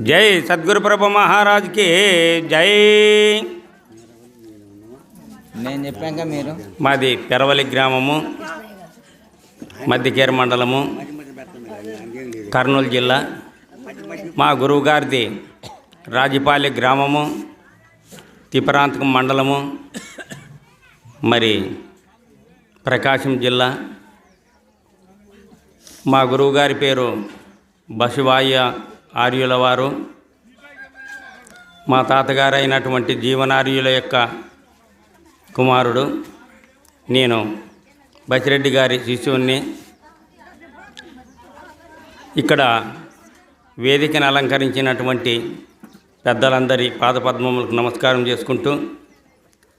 జై సద్గురు ప్రభు మహారాజ్కి జై. నేను చెప్పాక మీరు. మాది పెరవలి గ్రామము మధ్యకేర మండలము కర్నూలు జిల్లా. మా గురువు గారిది రాజపాలి గ్రామము తిపరాంతకం మండలము మరి ప్రకాశం జిల్లా. మా గురువు గారి పేరు బసువాయ ఆర్యుల వారు మా తాతగారైనటువంటి జీవనార్యుల యొక్క కుమారుడు నేను బసిరెడ్డి గారి శిష్యుణ్ణి. ఇక్కడ వేదికను అలంకరించినటువంటి పెద్దలందరి పాదపద్మములకు నమస్కారం చేసుకుంటూ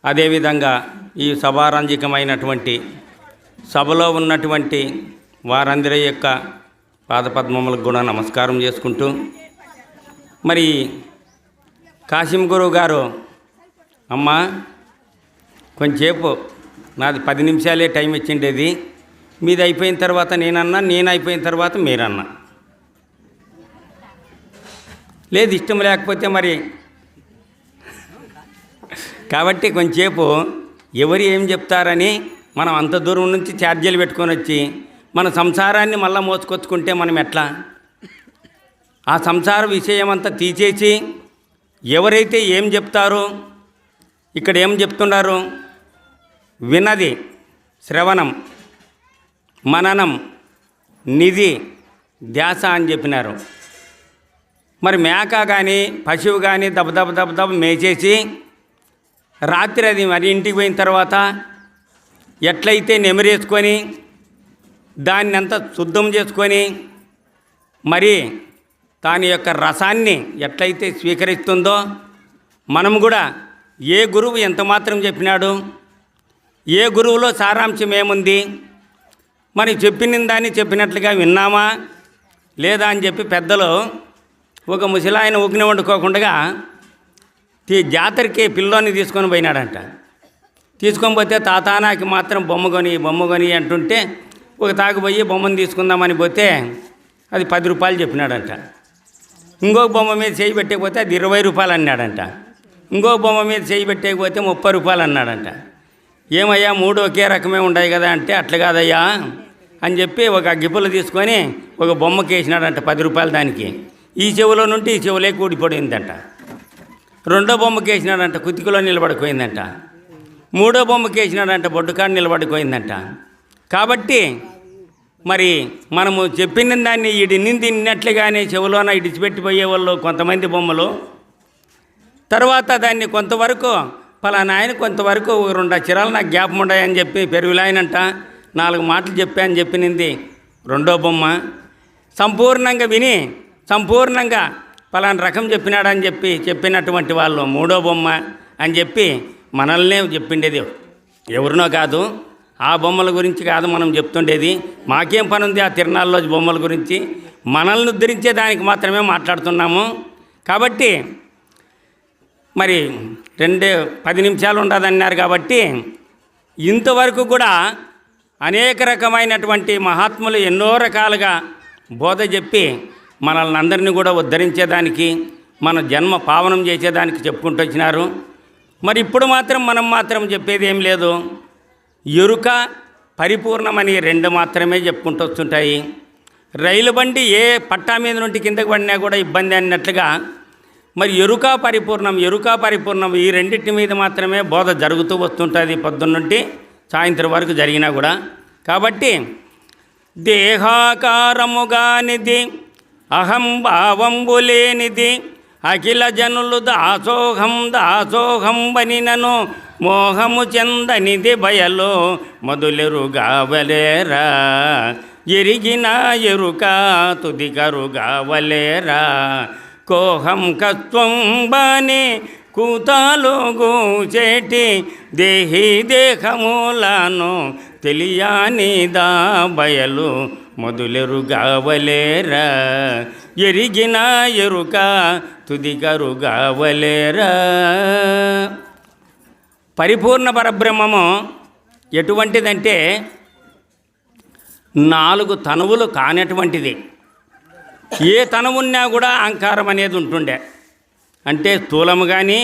అదేవిధంగా ఈ సభారంజికమైనటువంటి సభలో ఉన్నటువంటి వారందరి యొక్క పాదపద్మములకు కూడా నమస్కారం చేసుకుంటూ మరి కాశీం గురువు గారు అమ్మా కొంచెంసేపు నాది పది నిమిషాలే టైం ఇచ్చిండేది మీది అయిపోయిన తర్వాత నేనన్నా నేను అయిపోయిన తర్వాత మీరన్నా. లేదు ఇష్టం లేకపోతే మరి. కాబట్టి కొంచెంసేపు ఎవరు ఏం చెప్తారని మనం అంత దూరం నుంచి ఛార్జీలు పెట్టుకొని వచ్చి మన సంసారాన్ని మళ్ళా మోసుకొచ్చుకుంటే మనం ఎట్లా? ఆ సంసార విషయం అంతా తీసేసి ఎవరైతే ఏం చెప్తారో ఇక్కడ ఏం చెప్తున్నారు వినది శ్రవణం మననం నిధి ధ్యాస అని చెప్పినారు. మరి మేక కానీ పశువు కానీ దబ దబ దబ దబ మేచేసి రాత్రి అది మరి ఇంటికి పోయిన తర్వాత ఎట్లయితే నెమరేసుకొని దాన్ని అంతా శుద్ధం చేసుకొని మరి దాని యొక్క రసాన్ని ఎట్లయితే స్వీకరిస్తుందో మనం కూడా ఏ గురువు ఎంత మాత్రం చెప్పినాడు ఏ గురువులో సారాంశం ఏముంది మరి చెప్పిన దాన్ని చెప్పినట్లుగా విన్నామా లేదా అని చెప్పి పెద్దలు ఒక ముసలాయన ఉగ్ని వండుకోకుండా ఈ జాతరకి పిల్లోని తీసుకొని పోయినాడంట. తీసుకొని పోతే తాత నాకు మాత్రం బొమ్మ కొని బొమ్మ కొని అంటుంటే ఒక తాగుపోయి బొమ్మను తీసుకుందామని పోతే అది పది రూపాయలు చెప్పినాడంట. ఇంకొక బొమ్మ మీద చేయి పెట్టకపోతే అది ఇరవై రూపాయలు అన్నాడంట. ఇంకో బొమ్మ మీద చేయి పెట్టకపోతే ముప్పై రూపాయలు అన్నాడంట. ఏమయ్యా మూడు ఒకే రకమే ఉన్నాయి కదా అంటే అట్లా కాదయ్యా అని చెప్పి ఒక గిప్పులు తీసుకొని ఒక బొమ్మకి వేసినాడంట పది రూపాయలు దానికి. ఈ చెవులో నుండి ఈ చెవులే కూడిపడిందంట. రెండో బొమ్మకి వేసినాడంట కుతికిలో నిలబడిపోయిందంట. మూడో బొమ్మకి వేసినాడంట బొడ్డుకాడ నిలబడిపోయిందంట. కాబట్టి మరి మనము చెప్పిన దాన్ని ఇడిని తిన్నట్లుగానే చెవులోన ఇడిచిపెట్టిపోయే వాళ్ళు కొంతమంది బొమ్మలు. తర్వాత దాన్ని కొంతవరకు పలానా ఆయన కొంతవరకు రెండు అక్షరాలు నాకు జ్ఞాపం ఉండయని చెప్పి పెరుగులాయనంట. నాలుగు మాటలు చెప్పాను చెప్పినింది రెండో బొమ్మ. సంపూర్ణంగా విని సంపూర్ణంగా పలానా రకం చెప్పినాడని చెప్పి చెప్పినటువంటి వాళ్ళు మూడో బొమ్మ అని చెప్పి మనల్నే చెప్పిండేది ఎవరినో కాదు. ఆ బొమ్మల గురించి కాదు మనం చెప్తుండేది. మాకేం పని ఉంది ఆ తిరణాల్లో బొమ్మల గురించి? మనల్ని ఉద్ధరించే దానికి మాత్రమే మాట్లాడుతున్నాము. కాబట్టి మరి రెండు పది నిమిషాలు ఉండదన్నారు కాబట్టి ఇంతవరకు కూడా అనేక రకమైనటువంటి మహాత్ములు ఎన్నో రకాలుగా బోధ చెప్పి మనల్ని అందరినీ కూడా ఉద్ధరించేదానికి మన జన్మ పావనం చేసేదానికి చెప్పుకుంటూ వచ్చినారు. మరి ఇప్పుడు మాత్రం మనం మాత్రం చెప్పేది ఏం లేదు. ఎరుక పరిపూర్ణమని రెండు మాత్రమే చెప్పుకుంటూ వస్తుంటాయి. రైలు బండి ఏ పట్టా మీద నుండి కిందకి పడినా కూడా ఇబ్బంది అన్నట్లుగా మరి ఎరుక పరిపూర్ణం ఎరుక పరిపూర్ణం ఈ రెండింటి మీద మాత్రమే బోధ జరుగుతూ వస్తుంటుంది పొద్దున్నుంటి సాయంత్రం వరకు జరిగినా కూడా. కాబట్టి దేహాకారముగానిది అహంభావంబు లేనిది అఖిల జనులు దాసోహం దాసోహం బనినను మోహము చెందనిది బయలు మొదలెరుగావలేరా ఎరిగిన ఎరుక తుదికరుగావలేరా కోహం కత్వం బానే కూతాలు గూచేటి దేహి దేహములను తెలియనిదా బయలు మొదలెరుగావలేరా ఎరిగిన ఎరుక తుదికరుగావలేరా పరిపూర్ణ పరబ్రహ్మము ఎటువంటిదంటే నాలుగు తనువులు కానటువంటిది. ఏ తనువున్నా కూడా అహంకారం అనేది ఉంటుండే. అంటే స్థూలము కానీ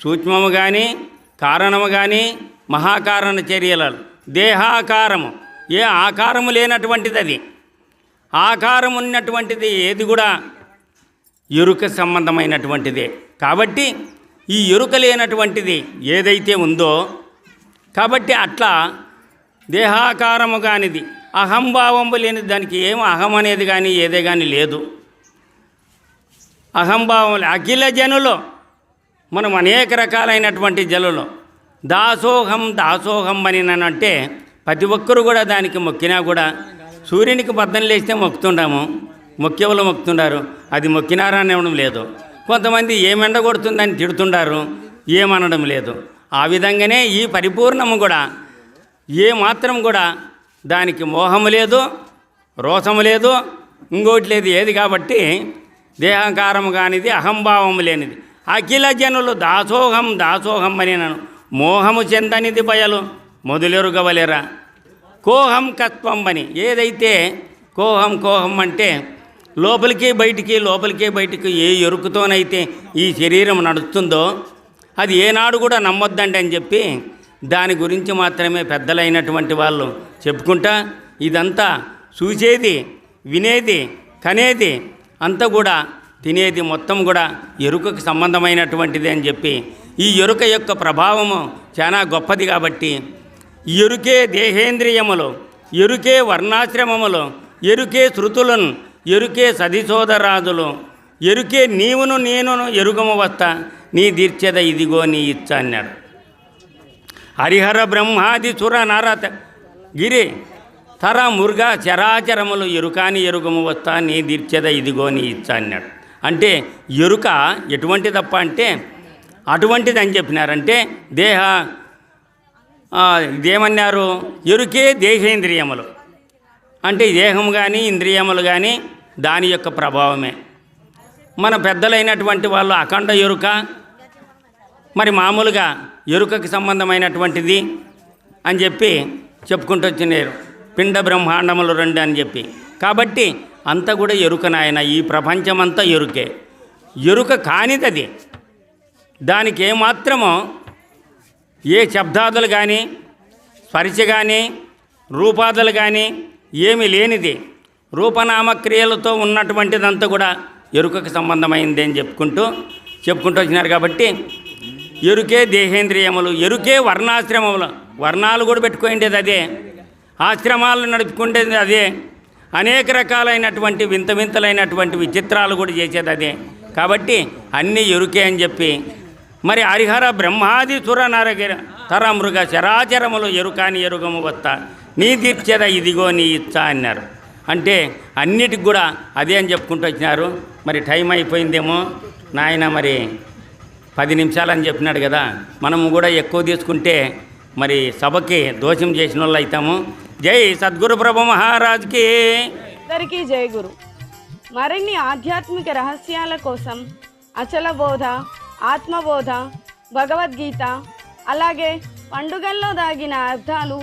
సూక్ష్మము కానీ కారణము కానీ మహాకారణ చర్యలు దేహాకారము. ఏ ఆకారము లేనటువంటిది అది ఆకారం ఉన్నటువంటిది ఏది కూడా ఎరుక సంబంధమైనటువంటిదే. కాబట్టి ఈ ఎరుక లేనటువంటిది ఏదైతే ఉందో కాబట్టి అట్లా దేహాకారము కానిది అహంభావము లేని దానికి ఏం అహం అనేది కానీ ఏదే కానీ లేదు. అహంభావం లే- అఖిల జనులు మనం అనేక రకాలైనటువంటి జనులు. దాసోహం దాసోహం అని అంటే ప్రతి ఒక్కరు కూడా దానికి మొక్కినా కూడా సూర్యునికి బద్దం లేస్తే మొక్కుతుండాము మొక్కేవాళ్ళు మొక్కుతుండారు అది మొక్కినారా అనేవడం లేదు. కొంతమంది ఏమెండ కొడుతుందని తిడుతుండారు ఏమనడం లేదు. ఆ విధంగానే ఈ పరిపూర్ణము కూడా ఏ మాత్రం కూడా దానికి మోహము లేదు రోషము లేదు ఇంకోటి లేదు ఏది కాబట్టి దేహంకారము కానిది అహంభావము లేనిది. అఖిల జనులు దాసోహం దాసోహం అని నన్ను మోహము చెందనిది బయలు మొదలెరుగవలేరా? కోహం కత్వం అని. ఏదైతే కోహం కోహం అంటే లోపలికి బయటికి లోపలికి బయటికి ఏ ఎరుకుతోనైతే ఈ శరీరం నడుస్తుందో అది ఏనాడు కూడా నమ్మొద్దండి అని చెప్పి దాని గురించి మాత్రమే పెద్దలైనటువంటి వాళ్ళు చెప్పుకుంటా ఇదంతా చూసేది వినేది కనేది అంతా కూడా తినేది మొత్తం కూడా ఎరుకకు సంబంధమైనటువంటిది అని చెప్పి ఈ ఎరుక యొక్క ప్రభావము చాలా గొప్పది కాబట్టి ఎరుకే దేహేంద్రియములు ఎరుకే వర్ణాశ్రమములు ఎరుకే శృతులను ఎరుకే సదిసోదరాదులు ఎరుకే నీవును నేనును ఎరుగము నీ దీర్చద ఇదిగో నీ ఇచ్చ అన్నాడు హరిహర బ్రహ్మాది సుర నరత గిరి తర మురుగ చరాచరములు ఎరుకాని ఎరుగము వస్తా నీ దీర్చద ఇదిగో నీ ఇచ్చ అన్నాడు అంటే ఎరుక ఎటువంటి తప్ప అంటే అటువంటిది అని చెప్పినారంటే దేహ ఇదేమన్నారు? ఎరుకే దేహేంద్రియములు. అంటే దేహము దేహం కానీ ఇంద్రియములు కానీ దాని యొక్క ప్రభావమే. మన పెద్దలైనటువంటి వాళ్ళు అఖండ ఎరుక మరి మామూలుగా ఎరుకకి సంబంధమైనటువంటిది అని చెప్పి చెప్పుకుంటూ వచ్చినారు. పిండ బ్రహ్మాండములు రెండు అని చెప్పి. కాబట్టి అంతా కూడా ఎరుక నాయన ఈ ప్రపంచమంతా ఎరుకే. ఎరుక కానిదది. దానికి ఏమాత్రమో ఏ శబ్దాదులు కానీ స్పరిశ కానీ రూపాదులు కానీ ఏమి లేనిది. రూపనామక్రియలతో ఉన్నటువంటిదంతా కూడా ఎరుకకు సంబంధమైంది అని చెప్పుకుంటూ చెప్పుకుంటూ వచ్చినారు కాబట్టి ఎరుకే దేహేంద్రియములు ఎరుకే వర్ణాశ్రమములు. వర్ణాలు కూడా పెట్టుకునేది అదే. ఆశ్రమాలు నడుపుకునేది అదే. అనేక రకాలైనటువంటి వింత వింతలైనటువంటి విచిత్రాలు కూడా చేసేది అదే. కాబట్టి అన్నీ ఎరుకే అని చెప్పి మరి హరిహర బ్రహ్మాది సుర నరగిర తర మృగ చరాచరములు ఎరుకాని ఎరుగము వత్త. నీ దీర్చద ఇదిగో నీ ఇచ్చ అన్నారు. అంటే అన్నిటికి కూడా అదే అని చెప్పుకుంటూ వచ్చినారు. మరి టైం అయిపోయిందేమో. నాయన మరి పది నిమిషాలు అని చెప్పినాడు కదా. మనము కూడా ఎక్కువ తీసుకుంటే మరి సభకి దోషం చేసిన వాళ్ళు అవుతాము జై సద్గురు ప్రభు మహారాజ్కి. అందరికీ జై గురు. మరిన్ని ఆధ్యాత్మిక రహస్యాల కోసం అచల బోధ ఆత్మబోధ భగవద్గీత అలాగే పండుగల్లో దాగిన అర్థాలు